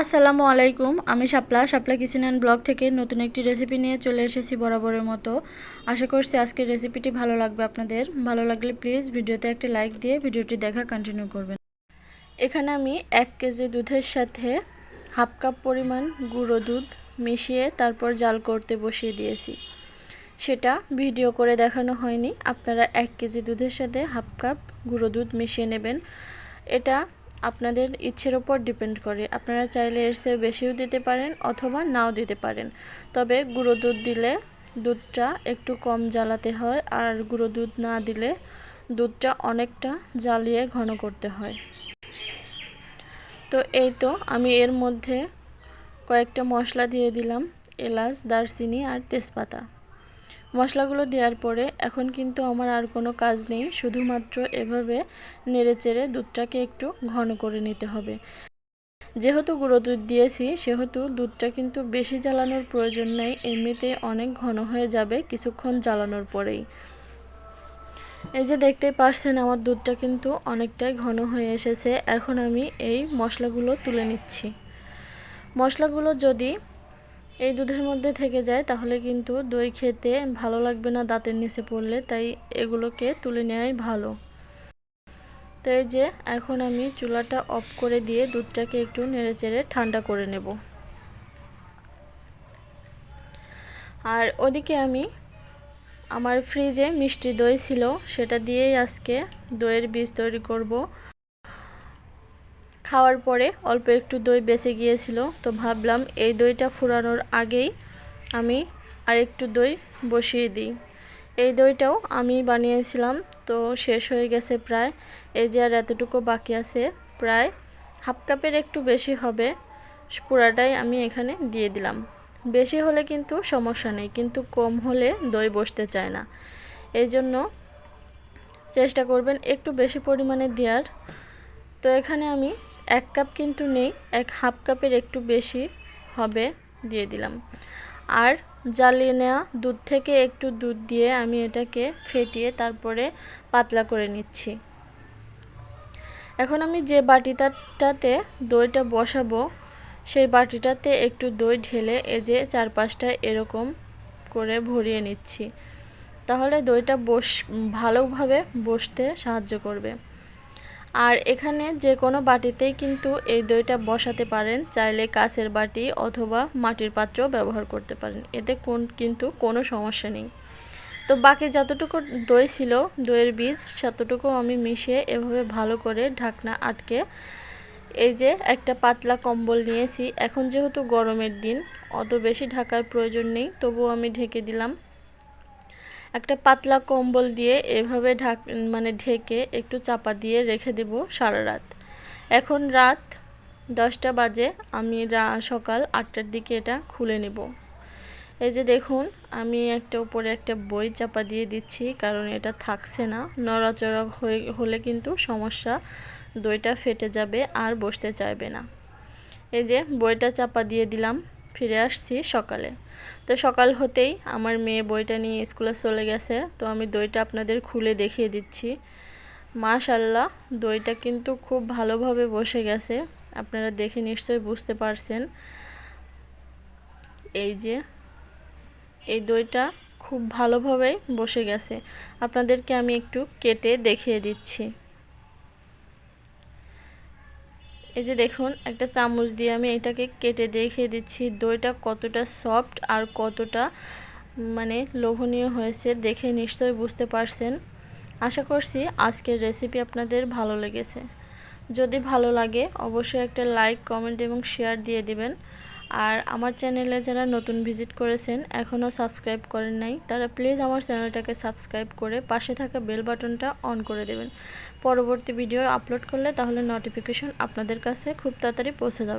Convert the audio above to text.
আসসালামু আলাইকুম, আমি Shapla Shapla kitchen and blog থেকে নতুন একটি রেসিপি নিয়ে চলে এসেছি বরাবরের মতো। আশা করছি আজকের রেসিপিটি ভালো লাগবে আপনাদের। ভালো লাগলে প্লিজ ভিডিওতে একটা লাইক দিয়ে ভিডিওটি দেখা কন্টিনিউ করবেন। এখানে আমি এক কেজি দুধের সাথে হাফ কাপ পরিমাণ গুঁড়ো দুধ মিশিয়ে তারপর জাল করতে বসিয়ে দিয়েছি। সেটা ভিডিও করে দেখানো হয়নি। আপনারা এক কেজি দুধের সাথে হাফ কাপ গুঁড়ো দুধ মিশিয়ে নেবেন। এটা আপনাদের ইচ্ছের ওপর ডিপেন্ড করে। আপনারা চাইলে এর চেয়ে বেশিও দিতে পারেন অথবা নাও দিতে পারেন। তবে গুঁড়ো দুধ দিলে দুধটা একটু কম জ্বালাতে হয় আর গুঁড়ো দুধ না দিলে দুধটা অনেকটা জ্বালিয়ে ঘন করতে হয়। তো এই তো আমি এর মধ্যে কয়েকটা মশলা দিয়ে দিলাম, এলাচ, দারচিনি আর তেজপাতা। মশলাগুলো দেওয়ার পরে এখন কিন্তু আমার আর কোনো কাজ নেই। শুধুমাত্র এভাবে নেড়ে চেড়ে দুধটাকে একটু ঘন করে নিতে হবে। যেহেতু গুঁড়ো দুধ দিয়েছি, সেহেতু দুধটা কিন্তু বেশি জ্বালানোর প্রয়োজন নেই। এমনিতেই অনেক ঘন হয়ে যাবে কিছুক্ষণ জ্বালানোর পরেই। এই যে দেখতে পারছেন, আমার দুধটা কিন্তু অনেকটাই ঘন হয়ে এসেছে। এখন আমি এই মশলাগুলো তুলে নিচ্ছি। মশলাগুলো যদি এই দুধের মধ্যে থেকে যায়, তাহলে কিন্তু দই খেতে ভালো লাগবে না দাঁতের নিচে পড়লে, তাই এগুলোকে তুলে নেওয়াই ভালো। তো এই যে, এখন আমি চুলাটা অফ করে দিয়ে দুধটাকে একটু নেড়ে চেড়ে ঠান্ডা করে নেব। আর ওদিকে আমি আমার ফ্রিজে মিষ্টি দই ছিল, সেটা দিয়েই আজকে দইয়ের বীজ তৈরি করব। খাওয়ার পরে অল্প একটু দই বেঁচে গিয়েছিল, তো ভাবলাম এই দইটা ফুরানোর আগেই আমি আর একটু দই বসিয়ে দিই। এই দইটাও আমি বানিয়েছিলাম, তো শেষ হয়ে গেছে প্রায়, এই যে আর এতটুকু বাকি আছে, প্রায় হাফ কাপের একটু বেশি হবে, পুরাটাই আমি এখানে দিয়ে দিলাম। বেশি হলে কিন্তু সমস্যা নেই, কিন্তু কম হলে দই বসতে চায় না। এই জন্য চেষ্টা করবেন একটু বেশি পরিমাণে দেওয়ার তো এখানে আমি এক কাপ কিন্তু নেই, এক হাফ কাপের একটু বেশি হবে, দিয়ে দিলাম। আর জ্বালিয়ে নেওয়া দুধ থেকে একটু দুধ দিয়ে আমি এটাকে ফেটিয়ে তারপরে পাতলা করে নিচ্ছি। এখন আমি যে বাটিটাতে দইটা বসাবো, সেই বাটিটাতে একটু দই ঢেলে এই যে চারপাশটা এরকম করে ভরিয়ে নিচ্ছি। তাহলে দইটা বস, ভালোভাবে বসতে সাহায্য করবে। আর এখানে যে কোনো বাটিতেই কিন্তু এই দইটা বসাতে পারেন। চাইলে কাছের বাটি অথবা মাটির পাত্র ব্যবহার করতে পারেন। এতে কোন কিন্তু কোনো সমস্যা নেই। তো বাকি যতটুকু দই ছিল, দইয়ের বীজ ততটুকু আমি মিশিয়ে এভাবে ভালো করে ঢাকনা আটকে এই যে একটা পাতলা কম্বল নিয়েছি। এখন যেহেতু গরমের দিন, অত বেশি ঢাকার প্রয়োজন নেই, তবুও আমি ঢেকে দিলাম। একটা পাতলা কম্বল দিয়ে এভাবে ঢাক মানে ঢেকে একটু চাপা দিয়ে রেখে দেব সারা রাত। এখন রাত দশটা বাজে, আমি সকাল আটটার দিকে এটা খুলে নেব। এই যে দেখুন, আমি একটা উপরে একটা বই চাপা দিয়ে দিচ্ছি, কারণ এটা থাকছে না। নড়াচড়া হয়ে, হলে কিন্তু সমস্যা, দইটা ফেটে যাবে আর বসতে চাইবে না। এই যে বইটা চাপা দিয়ে দিলাম। ফিরে আসছি সকালে। তো সকাল হতেই আমার মেয়ে বইটা নিয়ে স্কুলে চলে গেছে। তো আমি দইটা আপনাদের খুলে দেখিয়ে দিচ্ছি। মাশাল্লাহ দইটা কিন্তু খুব ভালোভাবে বসে গেছে। আপনারা দেখে নিশ্চয়ই বুঝতে পারছেন। এই যে, এই দইটা খুব ভালোভাবেই বসে গেছে। আপনাদেরকে আমি একটু কেটে দেখিয়ে দিচ্ছি। এই যে দেখুন, একটা চামচ দিয়ে আমি এটাকে কেটে দেখে দিচ্ছি, দইটা কতটা সফট আর কতটা মানে লোভনীয় হয়েছে দেখে নিশ্চয়ই বুঝতে পারছেন। আশা করছি আজকের রেসিপি আপনাদের ভালো লেগেছে। যদি ভালো লাগে, অবশ্যই একটা লাইক কমেন্ট এবং শেয়ার দিয়ে দিবেন। আর আমার চ্যানেলে যারা নতুন ভিজিট করেছেন, এখনও সাবস্ক্রাইব করেন নাই, তারা প্লিজ আমার চ্যানেলটাকে সাবস্ক্রাইব করে পাশে থাকা বেল বাটনটা অন করে দেবেন। পরবর্তী ভিডিও আপলোড করলে তাহলে নোটিফিকেশন আপনাদের কাছে খুব তাড়াতাড়ি পৌঁছে যাবে।